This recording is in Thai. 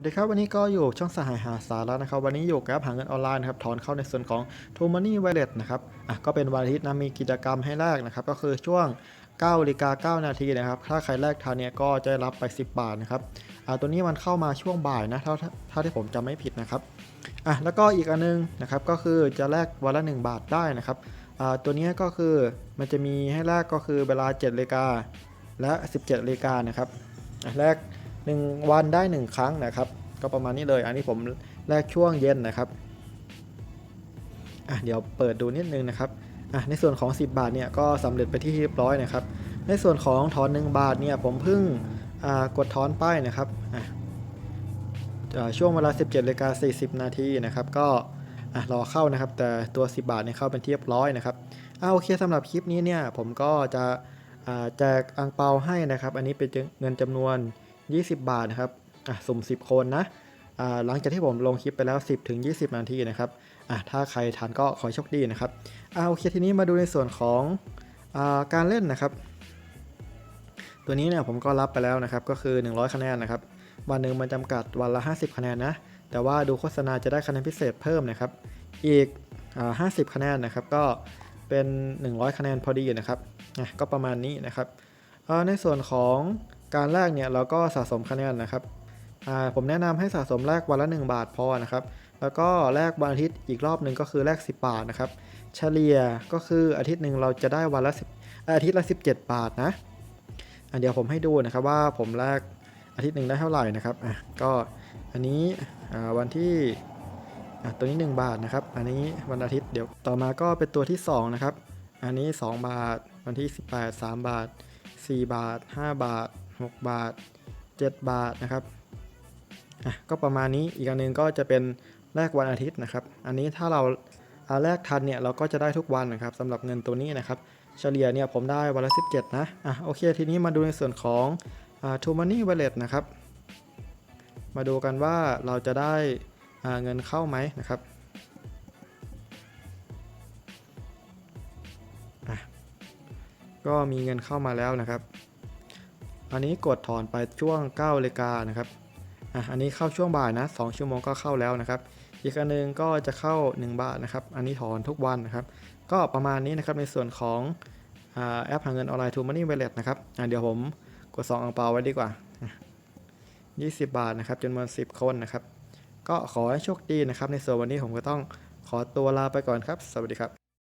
สวัสดีครับวันนี้ก็อยู่ช่องสหายหาสาระนะครับวันนี้อยู่กับหาเงินออนไลน์นะครับถอนเข้าในส่วนของ t o Money Wallet นะครับอะก็เป็นวันอาทิตย์นะมีกิจกรรมให้แลกนะครับก็คือช่วง9นาฬิกา9นาทีนะครับถ้าใครแลกทันเนี่ยก็จะรับไป 10 บาทนะครับอ่าตัวนี้มันเข้ามาช่วงบ่ายนะถ้าถ้าถ้าที่ผมจำไม่ผิดนะครับอะแล้วก็อีกอันนึงนะครับก็คือจะแลกวันละ 1 บาทได้นะครับอ่าตัวนี้ก็คือมันจะมีให้แลกก็คือเวลา7นาฬิกาและ 17นาฬิกานะครับอะแลก 1 วันได้ 1 ครั้งนะครับ ก็ประมาณนี้เลย อันนี้ผมแลกช่วงเย็นนะครับอะเดี๋ยวเปิดดูนิดนึงนะครับอะในส่วนของ 10 บาทเนี่ยก็สำเร็จไปที่เรียบร้อยนะครับ ในส่วนของถอน1บาทเนี่ยผมเพิ่งอ่ากดถอนป้ายนะครับอะช่วงเวลา 17นาฬิกา40 นาทีนะครับ ก็อะรอเข้านะครับ แต่ตัว 10 บาทเนี่ยเข้าเป็นที่เรียบร้อยนะครับอ่าโอเคสำหรับคลิปนี้เนี่ยผมก็จะอ่าแจกอังเปาให้นะครับ อันนี้เป็นเงินจำนวน 20 บาทนะครับอะสุ่ม 10 คนนะอ่าหลังจากที่ผมลงคลิปไปแล้ว 10ถึง20 นาทีนะครับอะถ้าใครทันก็ขอโชคดีนะครับอ่าโอเคทีนี้มาดูในส่วนของอ่าการเล่นนะครับ ตัวนี้เนี่ยผมก็รับไปแล้วนะครับก็คือ 100 คะแนนนะครับวันหนึ่งมันจำกัดวันละ 50 คะแนนนะแต่ว่าดูโฆษณาจะได้คะแนนพิเศษเพิ่มนะครับ อีกอ่า50คะแนนนะครับ ก็เป็น 100 คะแนนพอดีนะครับ ก็ประมาณนี้นะครับ ในส่วนของ การแลกเนี่ยเราก็สะสมคะแนนนะครับผมแนะนำให้สะสมแลกวันละ 1 บาทพอนะครับ แล้วก็แลกวันอาทิตย์อีกรอบหนึ่งก็คือแลก10 บาทนะครับ เฉลี่ยก็คืออาทิตย์หนึ่งเราจะได้วันละ10อาทิตย์ละ 17 บาทนะเดี๋ยวผมให้ดูนะครับว่าผมแลกอาทิตย์หนึ่งได้เท่าไหร่นะครับอะก็อันนี้วันที่อะตัวนี้ 1 บาทนะครับ อันนี้วันอาทิตย์เดี๋ยวต่อมาก็เป็นตัวที่สองนะครับ อันนี้ 2 บาท วันที่ 18 3 บาท 4 บาท 5 บาท 6 บาท 7 บาทนะครับอะก็ประมาณนี้อีกอันหนึงก็จะเป็นแลกวันอาทิตย์นะครับ อันนี้ถ้าเราอ่าแลกทันเนี่ยเราก็จะได้ทุกวันนะครับสำหรับเงินตัวนี้นะครับ เฉลี่ยเนี่ยผมได้วันละ 17 นะอะโอเค ทีนี้มาดูในส่วนของอ่า t o Money Wallet นะครับ มาดูกันว่าเราจะได้อ่าเงินเข้าไหมนะครับก็มีเงินเข้ามาแล้วนะครับ อันนี้กดถอนไปช่วง9นาฬิกานะครับอะอันนี้เข้าช่วงบ่ายนะ2ชั่วโมงก็เข้าแล้วนะครับ อีกอันหนึงก็จะเข้า 1 บาทนะครับ อันนี้ถอนทุกวันนะครับ ก็ประมาณนี้นะครับในส่วนของอแอปหาเงินออนไลน์ t o Money Wallet นะครับอะเดี๋ยวผมกด2อังเปาไว้ดีกว่าอะ20 บาทนะครับจำนวน 10 คนนะครับ ก็ขอให้โชคดีนะครับ ในส่วนวันนี้ผมก็ต้องขอตัวลาไปก่อนครับ สวัสดีครับ